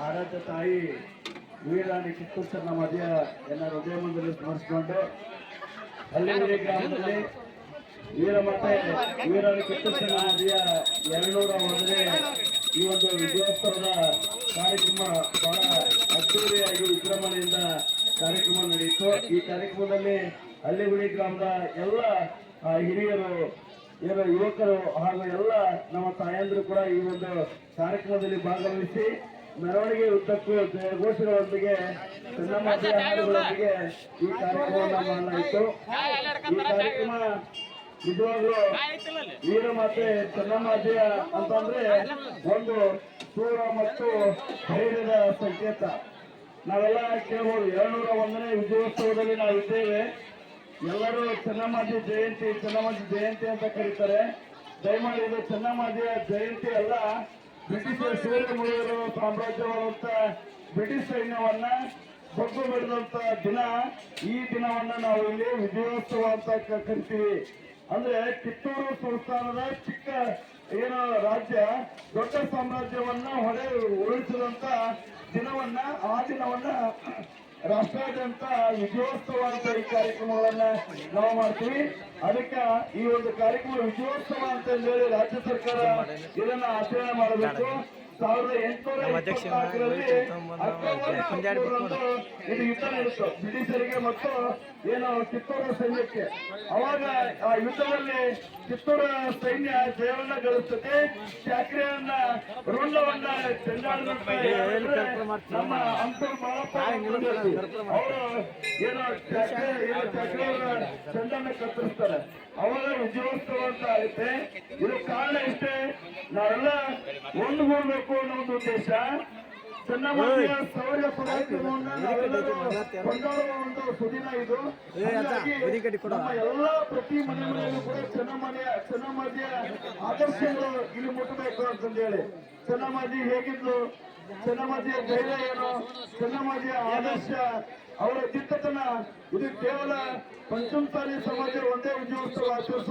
ಆರಾಧ್ಯ ತಾಯಿ, ವೀರಾಣಿ ಕಿತ್ತೂರು ಚೆನ್ನ ಮಧ್ಯ ಹೃದಯ ಹೃದಯಮಂದಲ್ಲಿ ಸ್ಮರಿಸಿಕೊಂಡು. ಹಳ್ಳಿ ಗ್ರಾಮದಲ್ಲಿ ವೀರಮಾತೆ ವೀರಾಣಿ ಕಿತ್ತೂರು ಚೆನ್ನ ಮಧ್ಯ ಎರಡುನೂರ ಒಂದನೇ ಈ ಒಂದು ವಿಜಯೋತ್ಸವದ ಕಾರ್ಯಕ್ರಮ ಬಹಳ ಅದ್ದೂರಿಯಾಗಿ ವಿಜೃಂಭಣೆಯಿಂದ ಕಾರ್ಯಕ್ರಮ ನಡೆಯಿತು. ಈ ಕಾರ್ಯಕ್ರಮದಲ್ಲಿ ಹಳ್ಳಿಗುಡಿ ಗ್ರಾಮದ ಎಲ್ಲ ಹಿರಿಯರು ಏನು ಯುವಕರು ಹಾಗೂ ಎಲ್ಲ ನಮ್ಮ ತಾಯಂದಿರು ಕೂಡ ಈ ಒಂದು ಕಾರ್ಯಕ್ರಮದಲ್ಲಿ ಭಾಗವಹಿಸಿ ಮೆರವಣಿಗೆ ಉದ್ದಕ್ಕೂ ಜಯಘೋಷಗಳೊಂದಿಗೆ ಹಾಡುಗಳೊಂದಿಗೆ ಈ ಕಾರ್ಯಕ್ರಮವನ್ನು ಮಾಡಲಾಯಿತು ಈ ಕಾರ್ಯಕ್ರಮ ನಿಜವಾಗ್ಲೂ ವೀರಮಾತೆ ಅಂತಂದ್ರೆ ಒಂದು ಸೂರ ಮತ್ತು ಧೈರ್ಯದ ಸಂಕೇತ. ನಾವೆಲ್ಲ ಕೇಳ್ಬೋದು, ಎರಡ್ನೂರ ಒಂದನೇ ವಿಜಯೋತ್ಸವದಲ್ಲಿ ನಾವು ಇದ್ದೇವೆ ಎಲ್ಲರೂ ಚೆನ್ನಮ್ಮಾಜಿ ಜಯಂತಿ ಚೆನ್ನಮ್ಮಾಜಿ ಜಯಂತಿ ಅಂತ ಕರೀತಾರೆ. ದಯಮಾಡಿ ಇದು ಚೆನ್ನಮ್ಮಾಜಿಯ ಜಯಂತಿ ಅಲ್ಲ ಬ್ರಿಟಿಷ್ ಸೂರ್ಯಮೂಲರು ಸಾಮ್ರಾಜ್ಯವಾದಂತ ಬ್ರಿಟಿಷ್ ಸೈನ್ಯವನ್ನ ಬಗ್ಗು ಬಿಡಿದಂತ ದಿನ, ಈ ದಿನವನ್ನ ನಾವು ಇಲ್ಲಿ ವಿಜಯೋತ್ಸವ ಅಂತ ಕರಿತೀವಿ. ಅಂದ್ರೆ ಕಿತ್ತೂರು ಸಂಸ್ಥಾನದ ಚಿಕ್ಕ ಏನು ರಾಜ್ಯ, ದೊಡ್ಡ ಸಾಮ್ರಾಜ್ಯವನ್ನ ಹೊಡೆ ಉರುಳಿಸಿದಂತ ದಿನವನ್ನ, ಆ ದಿನವನ್ನ ರಾಷ್ಟ್ರಾದ್ಯಂತ ವಿಜಯೋತ್ಸವ ಅಂತ ಈ ಕಾರ್ಯಕ್ರಮಗಳನ್ನ ನಾವು ಮಾಡ್ತೀವಿ. ಅದಕ್ಕೆ ಈ ಒಂದು ಕಾರ್ಯಕ್ರಮ ವಿಜಯೋತ್ಸವ ಅಂತ ಹೇಳಿ ರಾಜ್ಯ ಸರ್ಕಾರ ಇದನ್ನ ಆಚರಣೆ ಮಾಡಬೇಕು. ಸಾವಿರದ ಎಂಟುನೂರ ಇಪ್ಪತ್ನಾಲ್ಕರಲ್ಲಿ ಇದು ಯುದ್ಧ ನಡೆಯಿತು. ಬ್ರಿಟಿಷರಿಗೆ ಮತ್ತು ಏನು ಕಿತ್ತೂರು ಸೈನ್ಯಕ್ಕೆ. ಅವಾಗ ಆ ಯುದ್ಧದಲ್ಲಿ ಕಿತ್ತೂರು ಸೈನ್ಯ ಜಯವನ್ನ ಗಳಿಸುತ್ತೆ. ಚಾಕ್ರಿಯನ್ನ ಯಾರಂದ್ರೆ ನಮ್ಮ ಅಂತರ್ ಅವರು ಏನೋ ಚೆಂಡನ್ನ ಕತ್ತರಿಸ್ತಾರೆ. ಅವಾಗ ವಿಜಯೋತ್ಸವ ಅಂತ ಐತೆ. ಇದು ಕಾರಣ ಇಷ್ಟೇ. ನಾವೆಲ್ಲ ಒಂದುಗೂಡ್ಬೇಕು ಅನ್ನೋ ಒಂದು ಉದ್ದೇಶ. ಚೆನ್ನಮ್ಮನ ಸೌರ್ಯ ಪರಾಕ್ರಮವನ್ನ ನಾವೆಲ್ಲರೂ ಕೊಂಡಾಡುವ ಒಂದು ಸುದಿನ ಇದು. ನಮ್ಮ ಎಲ್ಲಾ ಪ್ರತಿ ಮನೆ ಮನೆಯಲ್ಲೂ ಕೂಡ ಚೆನ್ನಮ್ಮನೆಯ ಚೆನ್ನಮ್ಮಾಜಿಯ ಆದರ್ಶಗಳು ಇಲ್ಲಿ ಮುಟ್ಟಬೇಕು ಅಂತಂದು ಹೇಳಿ ಚೆನ್ನಮ್ಮಾಜಿ ಹೇಗಿದ್ಲು? ಚೆನ್ನಮ್ಮಾಜಿಯ ಧೈರ್ಯ ಏನು? ಚೆನ್ನಮ್ಮಾಜಿಯ ಆದರ್ಶ ಅವರ ದಿಟ್ಟತನ. ಇದು ಕೇವಲ ಪಂಚಮಸಾಲಿ ಸಮಾಜ ಒಂದೇ ಉದ್ಯೋಗ ಆಚರಿಸೋದಲ್ಲ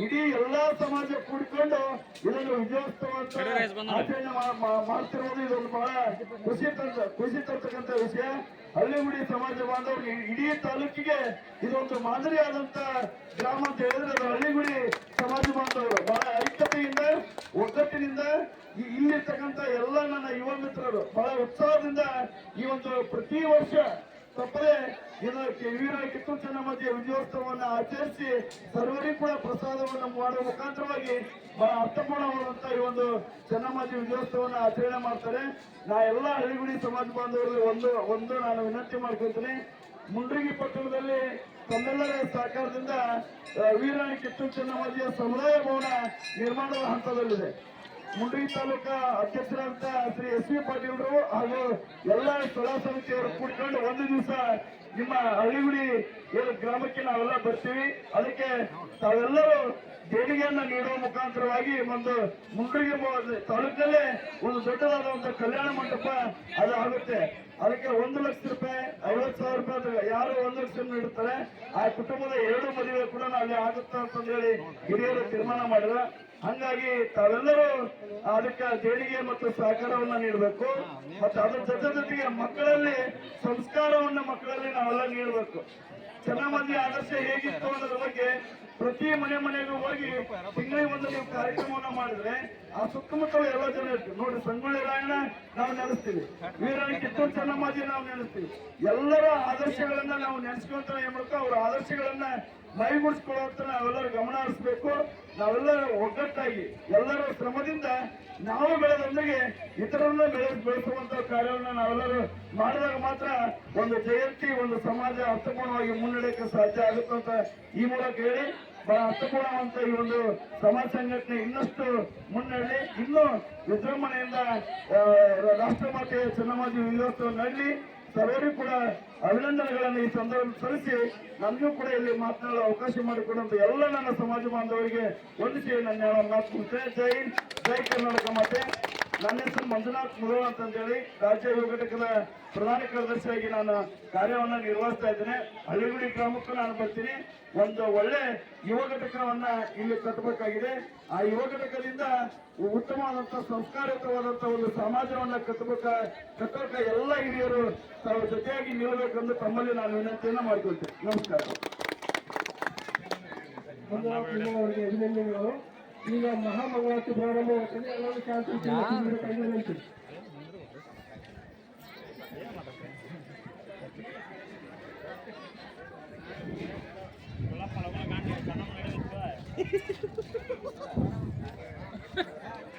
ಇಡೀ ಎಲ್ಲಾ ಸಮಾಜ ಕೂಡಿಕೊಂಡು ಇದನ್ನು ವಿಜಯೋತ್ಸವ ಆಚರಣೆ ಮಾಡ್ತಿರೋದು ಇದೊಂದು ಬಹಳ ಖುಷಿ ತಂದ ಖುಷಿ ತರ್ತಕ್ಕಂಥ ವಿಷಯ. ಹಳ್ಳಿಗುಡಿ ಸಮಾಜ ಬಾಂಧವರು ಇಡೀ ತಾಲೂಕಿಗೆ ಇದೊಂದು ಮಾದರಿಯಾದಂತ ಗ್ರಾಮ ಅಂತ ಹೇಳಿದ್ರೆ ಅದು ಹಳ್ಳಿಗುಡಿ ಸಮಾಜ ಬಾಂಧವರು ಬಹಳ ಐಕ್ಯತೆಯಿಂದ ಒಗ್ಗಟ್ಟಿನಿಂದ ಇಲ್ಲಿರ್ತಕ್ಕಂಥ ಎಲ್ಲ ನನ್ನ ಯುವ ಮಿತ್ರರು ಬಹಳ ಉತ್ಸಾಹದಿಂದ ಈ ಒಂದು ಪ್ರತಿ ವರ್ಷ ತಪ್ಪದೆ ಕೆ ವೀರ ಕಿತ್ತೂರು ಚೆನ್ನಮ್ಮಜಿಯ ವಿಜಯೋತ್ಸವವನ್ನು ಆಚರಿಸಿ ಸರ್ವರಿಗೂ ಕೂಡ ಪ್ರಸಾದವನ್ನು ಮಾಡುವ ಮುಖಾಂತರವಾಗಿ ಬಹಳ ಅರ್ಥಪೂರ್ಣವಾದಂತಹ ಈ ಒಂದು ಚೆನ್ನಮ್ಮಾಜಿ ವಿಜಯೋತ್ಸವವನ್ನು ಆಚರಣೆ ಮಾಡ್ತಾರೆ. ನಾ ಎಲ್ಲ ಹಳ್ಳಿಗುಡಿ ಸಮಾಜ ಬಾಂಧವರಿಗೆ ಒಂದು ಒಂದು ನಾನು ವಿನಂತಿ ಮಾಡ್ಕೊಳ್ತೀನಿ. ಮುಂಡ್ರಿಗಿ ಪಟ್ಟಣದಲ್ಲಿ ತಮ್ಮೆಲ್ಲರ ಸಹಕಾರದಿಂದ ವೀರಾಣಿ ಕಿತ್ತೂರು ಚೆನ್ನಮ್ಮಾಜಿಯ ಸಮುದಾಯ ಭವನ ನಿರ್ಮಾಣದ ಹಂತದಲ್ಲಿದೆ. ಮುಂಡ್ರಿ ತಾಲೂಕಾ ಅಧ್ಯಕ್ಷರಾದಂತ ಶ್ರೀ ಎಸ್ ವಿ ಪಾಟೀಲ್ರು ಹಾಗೂ ಎಲ್ಲ ಸ್ಥಳ ಸಮಿತಿಯವರು ಕೂಡಿಕೊಂಡು ಒಂದು ದಿವಸ ನಿಮ್ಮ ಹಳ್ಳಿಗುಡಿ ಗ್ರಾಮಕ್ಕೆ ನಾವೆಲ್ಲ ಬರ್ತೀವಿ. ಅದಕ್ಕೆ ತಾವೆಲ್ಲರೂ ದೇಣಿಗೆಯನ್ನ ನೀಡುವ ಮುಖಾಂತರವಾಗಿ ಒಂದು ಮುಂಡ್ರಿಗೆ ತಾಲೂಕಲ್ಲೇ ಒಂದು ದೊಡ್ಡದಾದ ಒಂದು ಕಲ್ಯಾಣ ಮಂಟಪ ಅದು ಆಗುತ್ತೆ. ಅದಕ್ಕೆ ಒಂದು ಲಕ್ಷ ರೂಪಾಯಿ, ಐವತ್ತು ಸಾವಿರ ರೂಪಾಯಿ ಯಾರು ಒಂದು ಲಕ್ಷ ನೀಡುತ್ತಾರೆ. ಆ ಕುಟುಂಬದ ಎರಡು ಮದುವೆ ಕೂಡ ಅಲ್ಲಿ ಆಗುತ್ತೆ ಅಂತಂದೇಳಿ ಹಿರಿಯರು ತೀರ್ಮಾನ ಮಾಡಿದ್ರು. ಹಂಗಾಗಿ ತಾವೆಲ್ಲರೂ ಅದಕ್ಕೆ ದೇಣಿಗೆ ಮತ್ತು ಸಹಕಾರವನ್ನ ನೀಡಬೇಕು. ಮತ್ತು ಅದ್ರ ಜೊತೆ ಜೊತೆಗೆ ಮಕ್ಕಳಲ್ಲಿ ಸಂಸ್ಕಾರವನ್ನ ಮಕ್ಕಳಲ್ಲಿ ನಾವೆಲ್ಲ ನೀಡಬೇಕು. ಚೆನ್ನಮಂದಿ ಆದರ್ಶ ಹೇಗಿತ್ತು ಅನ್ನೋದ್ರ ಬಗ್ಗೆ ಪ್ರತಿ ಮನೆ ಮನೆಗೂ ಹೋಗಿ ತಿಂಗಳಿಗೆ ಒಂದು ನೀವು ಕಾರ್ಯಕ್ರಮವನ್ನ ಮಾಡಿದ್ರೆ ಆ ಸುತ್ತಮುತ್ತಲ ಎಲ್ಲ ಜನ ಇರ್ತೀವಿ. ನೋಡಿ, ಸಂಗೊಳ್ಳಿ ರಾಯಣ್ಣ ನಾವು ನೆನೆಸ್ತೀವಿ. ವೀರಾಣಿ ಕಿತ್ತೂರು ಚೆನ್ನಮ್ಮಾಜಿ ನಾವು ನೆನೆಸ್ತೀವಿ. ಎಲ್ಲರ ಆದರ್ಶಗಳನ್ನ ನಾವು ನೆನೆಸ್ಕೊಂತ ಏನ್ ಅವರ ಆದರ್ಶಗಳನ್ನ ಮೈಗೂಡಿಸ್ಕೊಳ್ಳುವಂತ ನಾವೆಲ್ಲರೂ ಗಮನ ಹರಿಸ್ಬೇಕು. ನಾವೆಲ್ಲರೂ ಒಗ್ಗಟ್ಟಾಗಿ ಎಲ್ಲರ ಶ್ರಮದಿಂದ ನಾವು ಬೆಳೆದೊಂದಿಗೆ ಇತರರನ್ನ ಬೆಳೆ ಬೆಳೆಸುವಂತ ಕಾರ್ಯವನ್ನು ನಾವೆಲ್ಲರೂ ಮಾಡಿದಾಗ ಮಾತ್ರ ಒಂದು ಜಯಂತಿ, ಒಂದು ಸಮಾಜ ಅರ್ಥಪೂರ್ಣವಾಗಿ ಮುನ್ನಡೆಯಕ್ಕೆ ಸಾಧ್ಯ ಆಗುತ್ತಂತ ಈ ಮೂಲಕ ಹೇಳಿ. ಬಹಳ ಅರ್ಥಪೂರ್ಣವಂತ ಈ ಒಂದು ಸಮಾಜ ಸಂಘಟನೆ ಇನ್ನಷ್ಟು ಮುನ್ನಡೆ ಇನ್ನೂ ವಿಜೃಂಭಣೆಯಿಂದ ರಾಷ್ಟ್ರ ರಾಷ್ಟ್ರಮಾತೆ ಚೆನ್ನಮ್ಮಾಜಿ ವಿಜಯೋತ್ಸವ ನಡಲಿ ಸರ್ವರಿಗೂ ಕೂಡ ಅಭಿನಂದನೆಗಳನ್ನು ಈ ಸಂದರ್ಭ ಸಲ್ಲಿಸಿ ನನಗೂ ಕೂಡ ಇಲ್ಲಿ ಮಾತನಾಡಲು ಅವಕಾಶ ಮಾಡಿಕೊಡುವಂತ ಎಲ್ಲ ನನ್ನ ಸಮಾಜ ಬಾಂಧವರಿಗೆ ವಂದಿಸಿ ನನ್ನ ಮಾತು. ಜೈ ಜೈ ಕರ್ನಾಟಕ ಮಾತೆ ನನ್ನ ಹೆಸರು ಮಂಜುನಾಥ್ ಮುರುಳ ಅಂತಂದೇಳಿ ರಾಜ್ಯ ಘಟಕದ ಪ್ರಧಾನ ಕಾರ್ಯದರ್ಶಿಯಾಗಿ ನಾನು ಕಾರ್ಯವನ್ನು ನಿರ್ವಹಿಸ್ತಾ ಇದ್ದೇನೆ. ಹಳ್ಳಿಗುಡಿ ಗ್ರಾಮಕ್ಕೂ ನಾನು ಬರ್ತೀನಿ. ಒಂದು ಒಳ್ಳೆ ಯುವ ಘಟಕವನ್ನ ಇಲ್ಲಿ ಕಟ್ಟಬೇಕಾಗಿದೆ. ಆ ಯುವ ಘಟಕದಿಂದ ಉತ್ತಮವಾದಂತಹ ಸಂಸ್ಕಾರಯುತವಾದಂತಹ ಒಂದು ಸಮಾಜವನ್ನ ಕಟ್ಟಬೇಕ, ಕಟ್ಟೋಕ ಎಲ್ಲ ಹಿರಿಯರು ತಾವು ಜೊತೆಯಾಗಿ ನಿಲ್ಲಬೇಕೆಂದು ತಮ್ಮಲ್ಲಿ ನಾನು ವಿನಂತಿಯನ್ನು ಮಾಡಿಕೊಳ್ತೇನೆ. ನಮಸ್ಕಾರ. ಅಭಿನಂದನೆಗಳು ಈಗ ಮಹಾಮಂಗಳಾರತಿ ಪ್ರಾರಂಭ ಶಾಂತಿ ಕೈಗೊಳ್ಳುವಂತೆ